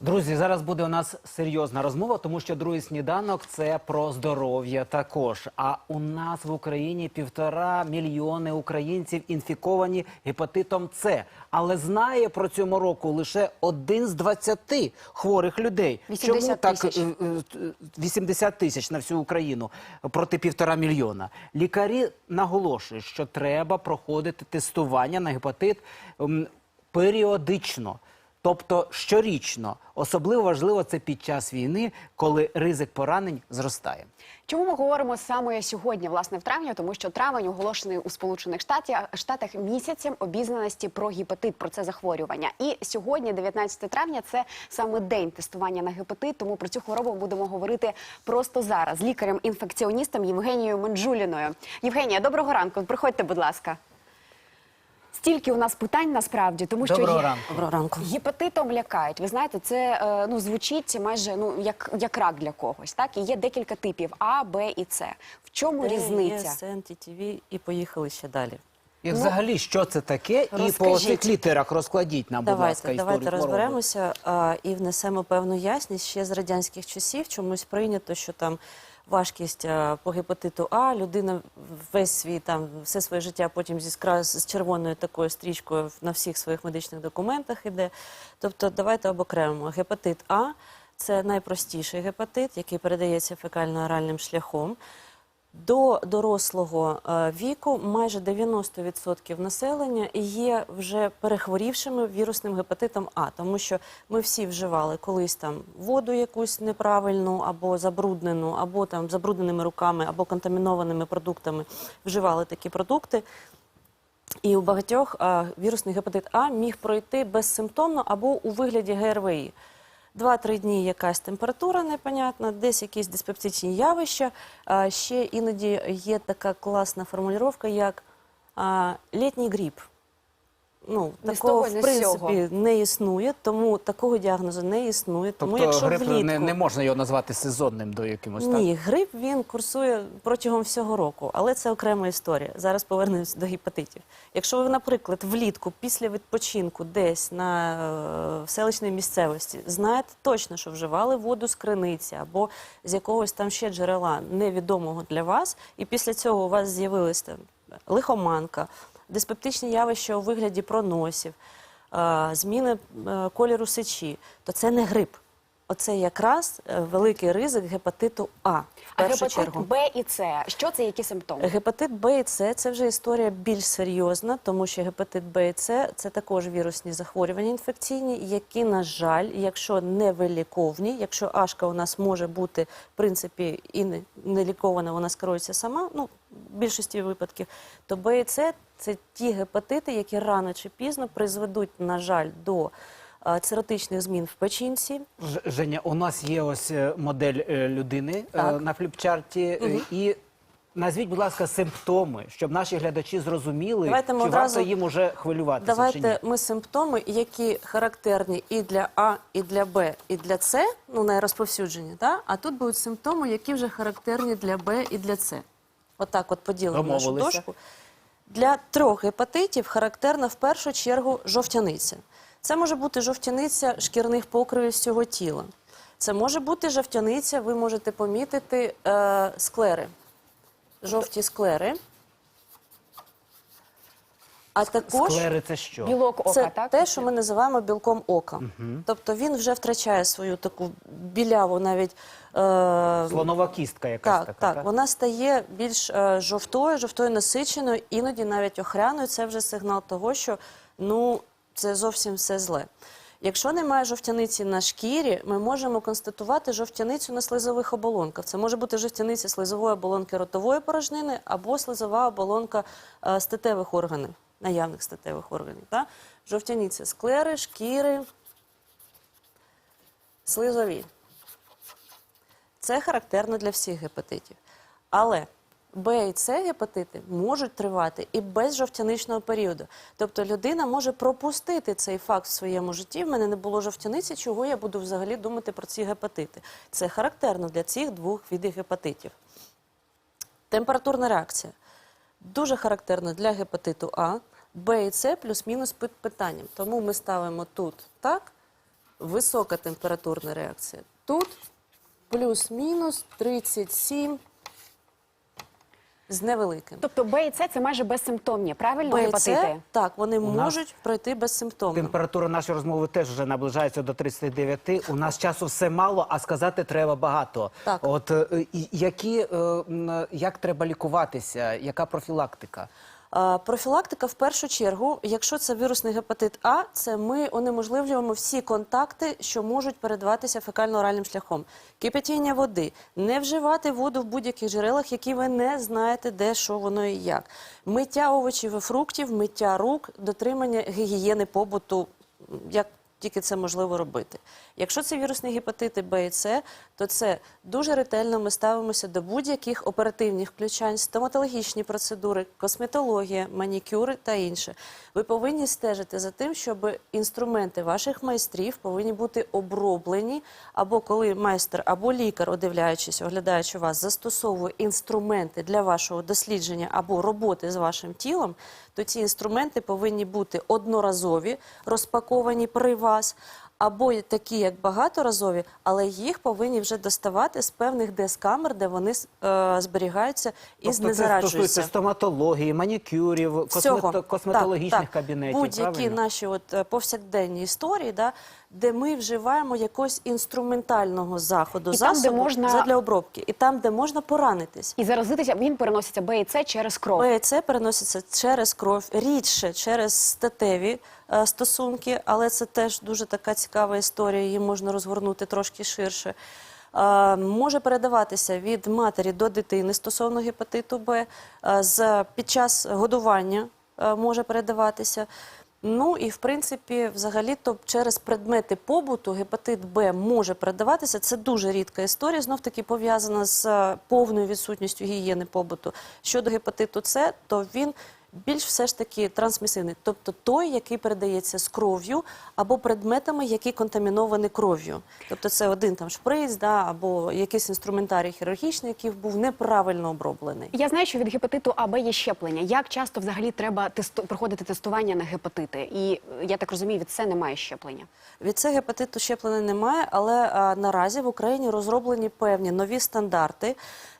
Друзі, зараз буде у нас серйозна розмова, тому що другий сніданок це про здоров'я також. А у нас в Україні півтора мільйони українців інфіковані гепатитом С. Але знає про цьому року лише один з 20 хворих людей. 80 Чому так тисяч. е, е, 80 тисяч на всю Україну проти півтора мільйона? Лікарі наголошують, що треба проходити тестування на гепатит періодично. Тобто щорічно, особливо важливо це під час війни, коли ризик поранень зростає. Чому ми говоримо саме сьогодні, власне, в травні? Тому що травень оголошений у Сполучених Штатів, Штатах місяцем обізнаності про гепатит, про це захворювання. І сьогодні, 19 травня, це саме день тестування на гепатит. Тому про цю хворобу будемо говорити просто зараз з лікарем-інфекціоністом Євгенією Манджуліною. Євгенія, доброго ранку. Приходьте, будь ласка. Стільки у нас питань насправді, тому що Доброго є- ранку. Доброго ранку. Гепатитом лякають. Ви знаєте, це е, ну звучить майже ну як, як рак для когось. Так і є декілька типів А, Б і С. В чому різниця? СН, ТТВ і поїхали ще далі. І взагалі, що це таке? І по цих літерах розкладіть нам, будь ласка, Давайте, історію давайте хвороби. розберемося а, і внесемо певну ясність. Ще з радянських часів чомусь прийнято, що там важкість по гепатиту А людина весь свій там все своє життя потім зі з червоною такою стрічкою на всіх своїх медичних документах іде. Тобто, давайте обокремимо. Гепатит А це найпростіший гепатит, який передається фекально-оральним шляхом. До дорослого е, віку майже 90% населення є вже перехворівшими вірусним гепатитом А, тому що ми всі вживали колись там воду якусь неправильну або забруднену, або там забрудненими руками, або контамінованими продуктами вживали такі продукти. І у багатьох вірусний гепатит А міг пройти безсимптомно або у вигляді ГРВІ. Два-три дні якась температура непонятна, десь якісь диспептичні явища. А, ще іноді є така класна формулювання, як літній гріп. Ну, такого, того, в принципі, не існує, тому такого діагнозу не існує. Тому Тобто якщо грип влітку... не, не можна його назвати сезонним до якимось так? Ні, грип він курсує протягом всього року, але це окрема історія. Зараз повернемось до гепатитів. Якщо ви, наприклад, влітку після відпочинку десь на е, в селищній місцевості знаєте точно, що вживали воду з криниці або з якогось там ще джерела невідомого для вас, і після цього у вас з'явилась там лихоманка, диспептичні явища у вигляді проносів, е, зміни е, кольору сечі, то це не грип. Оце якраз е, великий ризик гепатиту А. В А першу гепатит чергу. Б і С. Що це? Які симптоми? Гепатит Б і С це вже історія більш серйозна, тому що гепатит Б і С це також вірусні захворювання інфекційні, які, на жаль, якщо не виліковні, якщо ашка у нас може бути в принципі і не, не лікована, вона скерується сама. Ну в більшості випадків, то Б і С це ті гепатити, які рано чи пізно призведуть, на жаль, до циротичних змін в печінці. Ж- Женя, у нас є ось е, модель е, людини е, Так. на фліпчарті. е, І назвіть, будь ласка, симптоми, щоб наші глядачі зрозуміли, Давайте ми чи одразу- варто їм уже хвилюватися чи ні. Давайте ми симптоми, які характерні і для А, і для Б, і для С, ну найрозповсюджені, да? а тут будуть симптоми, які вже характерні для Б і для С. Отак от поділимо нашу Домовилися. дошку. Для трьох гепатитів характерна в першу чергу жовтяниця. Це може бути жовтяниця шкірних покривів всього тіла. Це може бути жовтяниця, ви можете помітити е, склери, жовті склери. А також Склери це що? Білок ока, це так? те, що ми називаємо білком ока. Тобто він вже втрачає свою таку біляву навіть. Е, Слонова кістка якась так, така. так, вона стає більш е, жовтою, жовтою насиченою, іноді навіть охряною. Це вже сигнал того, що ну це зовсім все зле. Якщо немає жовтяниці на шкірі, ми можемо констатувати жовтяницю на слизових оболонках. Це може бути жовтяниця слизової оболонки ротової порожнини або слизова оболонка е, статевих органів, наявних статевих органів. Так? Жовтяниця склери, шкіри, слизові. Це характерно для всіх гепатитів. Але Б і С гепатити можуть тривати і без жовтяничного періоду. Тобто людина може пропустити цей факт в своєму житті. В мене не було жовтяниці, чого я буду взагалі думати про ці гепатити. Це характерно для цих двох видів гепатитів. Температурна реакція дуже характерна для гепатиту А, Б і С плюс-мінус під питанням. Тому ми ставимо тут так, висока температурна реакція. Тут плюс-мінус 37 з невеликим. Тобто Б і С це майже безсимптомні, правильно Б і С, гепатити? так, вони нас можуть пройти безсимптомно. Температура нашої розмови теж вже наближається до 39. У нас часу все мало, а сказати треба багато. Так. От е, і- які, е, м, як треба лікуватися, яка профілактика? Профілактика в першу чергу, якщо це вірусний гепатит А, це ми унеможливлюємо всі контакти, що можуть передаватися фекально-оральним шляхом. Кипятіння води, не вживати воду в будь-яких джерелах, які ви не знаєте, де що воно і як. Миття овочів і фруктів, миття рук, дотримання гігієни побуту, як тільки це можливо робити. Якщо це вірусні гепатити Б і С, то це дуже ретельно ми ставимося до будь-яких оперативних включань, стоматологічні процедури, косметологія, манікюри та інше. Ви повинні стежити за тим, щоб інструменти ваших майстрів повинні бути оброблені, або коли майстер або лікар, одивляючись, оглядаючи вас, застосовує інструменти для вашого дослідження або роботи з вашим тілом, то ці інструменти повинні бути одноразові, розпаковані при вас. Або такі, як багаторазові, але їх повинні вже доставати з певних дес-камер, де вони е, зберігаються і Тобто це знезараджуються. стосується стоматології, манікюрів, Всього. косметологічних Так, так. кабінетів. Будь-які наші от, е, повсякденні історії, да, де ми вживаємо якогось інструментального заходу, І там, де можна- задля обробки. І там, де можна поранитись. І заразитися він переноситься Б і С через кров. Б і С переноситься через кров, рідше через статеві стосунки, але це теж дуже така цікава історія, її можна розгорнути трошки ширше. Е, може передаватися від матері до дитини стосовно гепатиту Б, е, під час годування е, може передаватися. Ну і в принципі, взагалі, то через предмети побуту гепатит Б може передаватися. Це дуже рідка історія, знов таки пов'язана з е, повною відсутністю гігієни побуту. Щодо гепатиту С, то він більш все ж таки трансмісивний, тобто той, який передається з кров'ю або предметами, які контаміновані кров'ю. Тобто це один там шприц, да, або якийсь інструментарій хірургічний, який був неправильно оброблений. Я знаю, що від гепатиту А Б є щеплення. Як часто взагалі треба тесту... проходити тестування на гепатити? І я так розумію, від це немає щеплення. Від цього гепатиту щеплення немає, але а, наразі в Україні розроблені певні нові стандарти.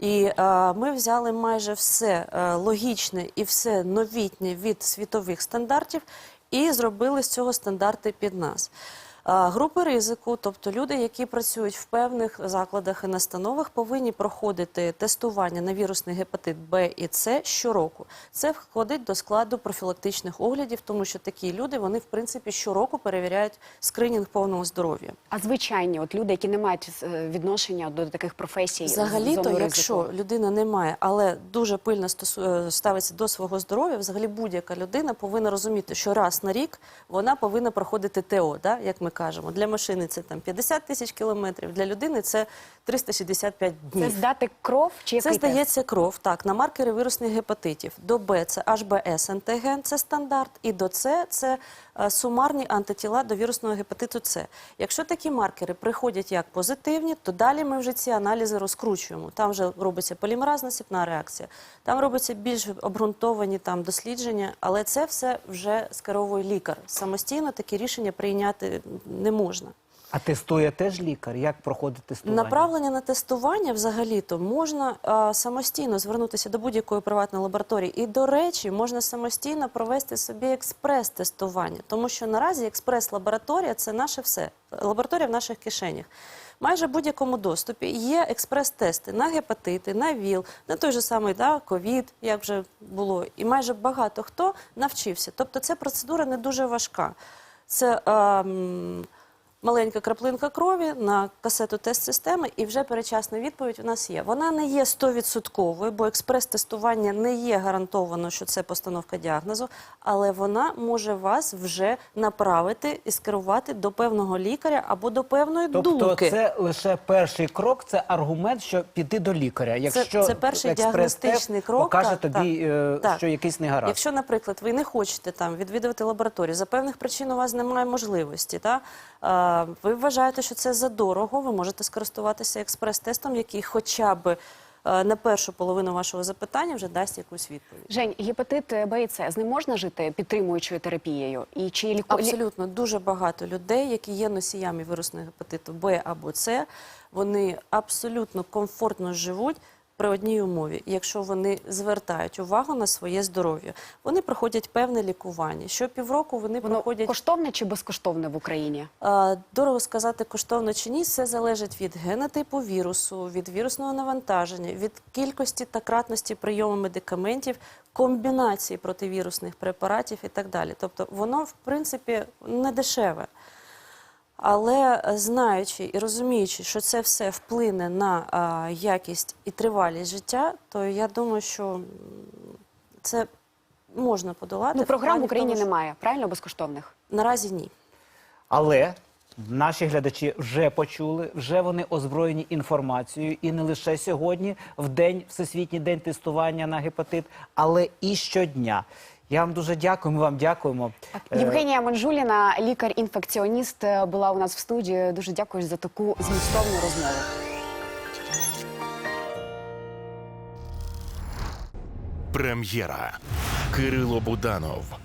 І е, ми взяли майже все е, логічне і все новітнє від світових стандартів і зробили з цього стандарти під нас. Групи ризику, тобто люди, які працюють в певних закладах і настановах, повинні проходити тестування на вірусний гепатит Б і С щороку. Це входить до складу профілактичних оглядів, тому що такі люди вони в принципі щороку перевіряють скринінг повного здоров'я. А звичайні, от люди, які не мають е, відношення до таких професій, з Взагалі-то, якщо людина не має, але дуже пильно стосу... е, ставиться до свого здоров'я, взагалі будь-яка людина повинна розуміти, що раз на рік вона повинна проходити ТО, да, як ми кажемо. Для машини це там 50 тисяч кілометрів, для людини це 365 днів. це здати кров чи Це тест? здається кров так на маркери вірусних гепатитів. До Б це HBS антиген, це стандарт, і до С це е, сумарні антитіла до вірусного гепатиту С. Якщо такі маркери приходять як позитивні, то далі ми вже ці аналізи розкручуємо. Там вже робиться полімеразна сіпна реакція, там робиться більш обґрунтовані там дослідження, але це все вже скеровує лікар. Самостійно такі рішення прийняти не можна. А тестує теж лікар? Як проходить тестування? Направлення на тестування взагалі-то можна а, самостійно звернутися до будь-якої приватної лабораторії. І, до речі, можна самостійно провести собі експрес-тестування, тому що наразі експрес-лабораторія це наше все. Лабораторія в наших кишенях. Майже в будь-якому доступі є експрес-тести на гепатити, на ВІЛ, на той же самий да, ковід, як вже було. І майже багато хто навчився. Тобто, ця процедура не дуже важка. Це ем, маленька краплинка крові на касету тест-системи, і вже перечасна відповідь у нас є. Вона не є 100%, бо експрес-тестування не є гарантовано, що це постановка діагнозу, але вона може вас вже направити і скерувати до певного лікаря або до певної Тобто думки. це лише перший крок, це аргумент, що піти до лікаря. Якщо це перший діагностичний крок, покаже так, тобі, е, так. що якийсь негаразд. Якщо, наприклад, ви не хочете там відвідувати лабораторію, за певних причин у вас немає можливості, та ви вважаєте, що це задорого, ви можете скористуватися експрес-тестом, який хоча б е, на першу половину вашого запитання вже дасть якусь відповідь. Жень, гепатит Б і С з ним можна жити підтримуючою терапією? І чи ліку... Абсолютно дуже багато людей, які є носіями вірусного гепатиту Б або С, вони абсолютно комфортно живуть. При одній умові, якщо вони звертають увагу на своє здоров'я, вони проходять певне лікування. Щопівроку вони Воно проходять коштовне чи безкоштовне в Україні? Е, Дорого сказати, коштовно чи ні, все залежить від генотипу вірусу, від вірусного навантаження, від кількості та кратності прийому медикаментів, комбінації противірусних препаратів і так далі. Тобто воно, в принципі, не дешеве. Але е, знаючи і розуміючи, що це все вплине на а, якість і тривалість життя, то я думаю, що це можна подолати. Ну, програм в Україні того, що- немає, правильно безкоштовних? Наразі ні. Але наші глядачі вже почули, вже вони озброєні інформацією, і не лише сьогодні, в день Всесвітній день тестування на гепатит, але і щодня. Я вам дуже дякую. Ми вам дякуємо. Е, Євгенія Манжуліна, лікар-інфекціоніст, була у нас в студії. Дуже дякую за таку змістовну розмову. Прем'єра. Кирило Буданов